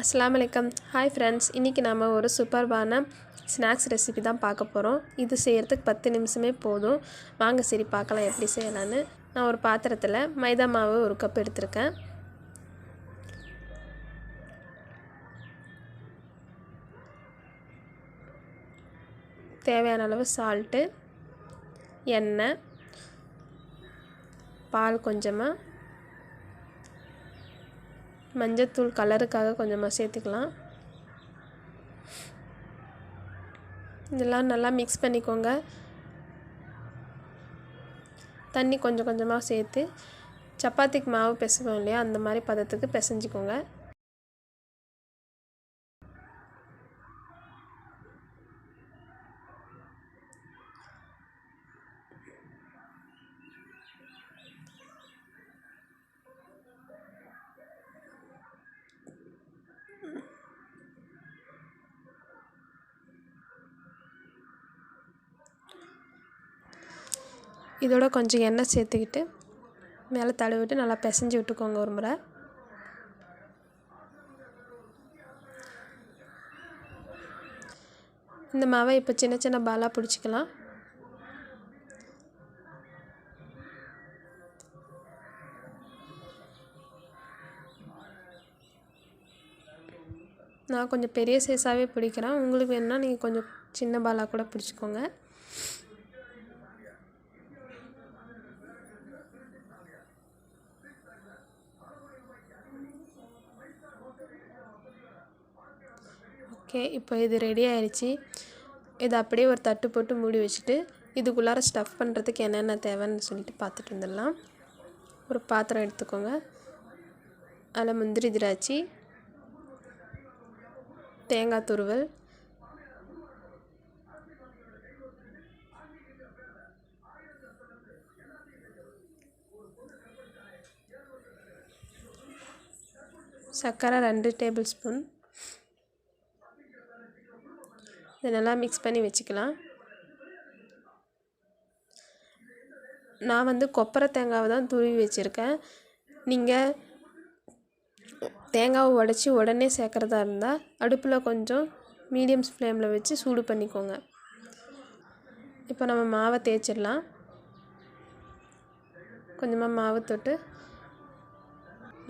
அஸ்ஸலாமு hi friends இன்றைக்கி நாம் ஒரு சூப்பர்பான ஸ்நாக்ஸ் ரெசிபி தான் பார்க்க போகிறோம் இது செய்கிறதுக்கு பத்து நிமிஷமே போதும். வாங்க சரி பார்க்கலாம் எப்படி செய்யலான்னு நான் ஒரு பாத்திரத்தில் மைதா மாவு ஒரு கப் எடுத்திருக்கேன். தேவையான அளவு சால்ட்டு எண்ணெய் பால் கொஞ்சமாக மஞ்சத்தூள் கலருக்காக கொஞ்சமாக சேர்த்துக்கலாம். இதெல்லாம் நல்லா மிக்ஸ் பண்ணிக்கோங்க. தண்ணி கொஞ்சம் கொஞ்சமாக சேர்த்து சப்பாத்திக்கு மாவு பிசைவோம் இல்லையா அந்த மாதிரி பதத்துக்கு பிசைஞ்சிக்கோங்க. இதோட கொஞ்சம் எண்ணெய் சேர்த்துக்கிட்டு மேலே தடவிட்டு நல்லா பிசைஞ்சு விட்டுக்கோங்க ஒரு முறை. இந்த மாவை இப்போ சின்ன சின்ன பாலாக பிடிச்சிக்கலாம். நான் கொஞ்சம் பெரிய சைஸாகவே பிடிக்கிறேன். உங்களுக்கு வேணுன்னா நீங்கள் கொஞ்சம் சின்ன பாலாக கூட பிடிச்சிக்கோங்க. ஓகே இப்போ இது ரெடி ஆயிடுச்சு இதை அப்படியே ஒரு தட்டு போட்டு மூடி வச்சுட்டு இதுக்குள்ளார ஸ்டஃப் பண்ணுறதுக்கு என்னென்ன தேவைன்னு சொல்லிட்டு பார்த்துட்டு வந்துடலாம். ஒரு பாத்திரம் எடுத்துக்கோங்க. அதில் முந்திரி திராட்சை தேங்காய் துருவல் சர்க்கரை ரெண்டு டேபிள் ஸ்பூன் இதை நல்லா மிக்ஸ் பண்ணி வச்சுக்கலாம். நான் வந்து கொப்பரை தேங்காவை தான் துருவி வச்சுருக்கேன். நீங்கள் தேங்காவை உடச்சி உடனே சேர்க்குறதா இருந்தால் அடுப்பில் கொஞ்சம் மீடியம் ஃப்ளேமில் வச்சு சூடு பண்ணிக்கோங்க. இப்போ நம்ம மாவை தேய்ச்சிடலாம். கொஞ்சமாக மாவு தொட்டு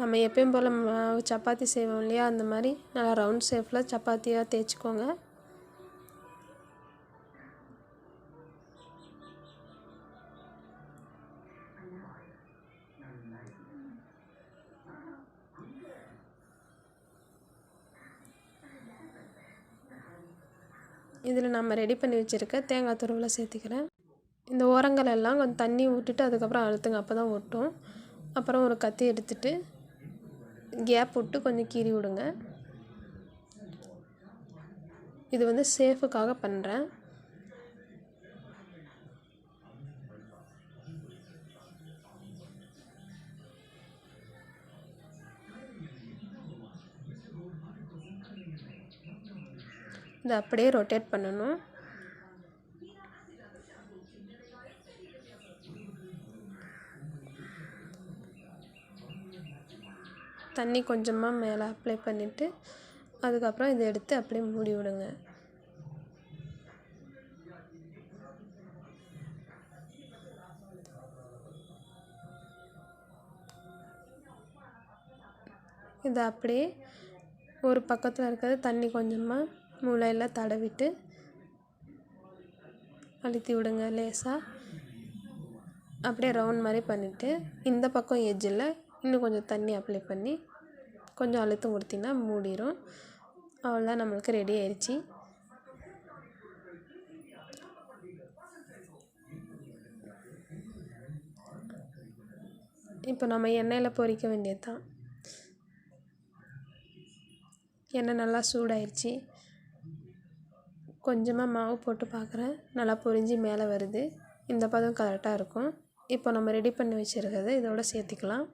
நம்ம எப்பயும் போல் மாவு சப்பாத்தி செய்வோம் இல்லையா? அந்த மாதிரி நல்லா ரவுண்ட் ஷேப்பில் சப்பாத்தியாக தேய்ச்சிக்கோங்க. இதில் நம்ம ரெடி பண்ணி வச்சுருக்க தேங்காய் துருவில் சேர்த்துக்கிறேன். இந்த ஓரங்கள் எல்லாம் கொஞ்சம் தண்ணி விட்டுட்டு அதுக்கப்புறம் அழுத்துங்க. அப்போ தான் ஒட்டும். அப்புறம் ஒரு கத்தி எடுத்துட்டு கேப் விட்டு கொஞ்சம் கீறி விடுங்க. இது வந்து சேஃபுக்காக பண்ணுறேன். இதை அப்படியே ரொட்டேட் பண்ணணும். தண்ணி கொஞ்சமாக மேலே அப்ளை பண்ணிவிட்டு அதுக்கப்புறம் இதை எடுத்து அப்படியே மூடி விடுங்க. இதை அப்படியே ஒரு பக்கத்தில் இருக்கிறது தண்ணி கொஞ்சமாக மூளையில் தடவிட்டு அழுத்தி விடுங்க லேசாக அப்படியே ரவுண்ட் மாதிரி பண்ணிவிட்டு இந்த பக்கம் எஜ்ஜில் இன்னும் கொஞ்சம் தண்ணி அப்ளை பண்ணி கொஞ்சம் அழுத்தம் கொடுத்திங்கன்னா மூடிடும் அவ்வளோதான் நம்மளுக்கு ரெடி ஆயிடுச்சு இப்போ நம்ம எண்ணெயில் பொரிக்க வேண்டியது தான் எண்ணெய் நல்லா சூடாயிடுச்சு கொஞ்சமாக மாவு போட்டு பார்க்குறேன் நல்லா பொரிஞ்சு மேலே வருது. இந்த பதம் கரெக்டாக இருக்கும். இப்போ நம்ம ரெடி பண்ணி வச்சுருக்கிறத இதோட சேர்த்துக்கலாம்.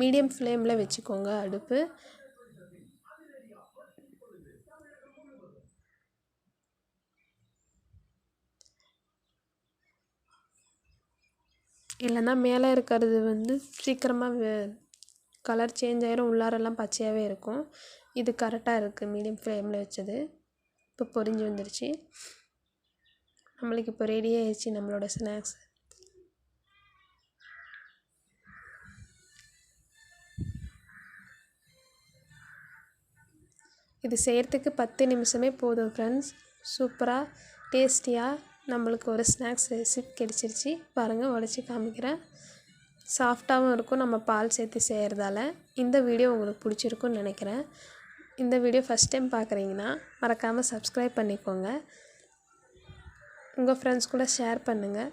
மீடியம் ஃப்ளேமில் வச்சுக்கோங்க அடுப்பு. இல்லைன்னா மேலே இருக்கிறது வந்து சீக்கிரமாக கலர் சேஞ்ச் ஆகிரும் உள்ளாரெல்லாம் பச்சையாகவே இருக்கும். இது கரெக்டாக இருக்குது மீடியம் ஃப்ளேமில் வச்சது. இப்போ பொரிஞ்சு வந்துருச்சு. நம்மளுக்கு இப்போ ரெடி ஆயிடுச்சு நம்மளோட ஸ்நாக்ஸ் இது செய்கிறதுக்கு பத்து நிமிஷமே போதும் ஃப்ரெண்ட்ஸ் சூப்பராக டேஸ்டியாக நம்மளுக்கு ஒரு ஸ்நாக்ஸ் ரெசிபி கிடச்சிருச்சு. பாருங்கள் உடச்சி காமிக்கிறேன். சாஃப்டாகவும் இருக்கும் நம்ம பால் சேர்த்து செய்கிறதால இந்த வீடியோ உங்களுக்கு பிடிச்சிருக்குன்னு நினைக்கிறேன். இந்த வீடியோ ஃபஸ்ட் டைம் பார்க்குறீங்கன்னா மறக்காமல் சப்ஸ்கிரைப் பண்ணிக்கோங்க. உங்கள் ஃப்ரெண்ட்ஸ் கூட ஷேர் பண்ணுங்கள்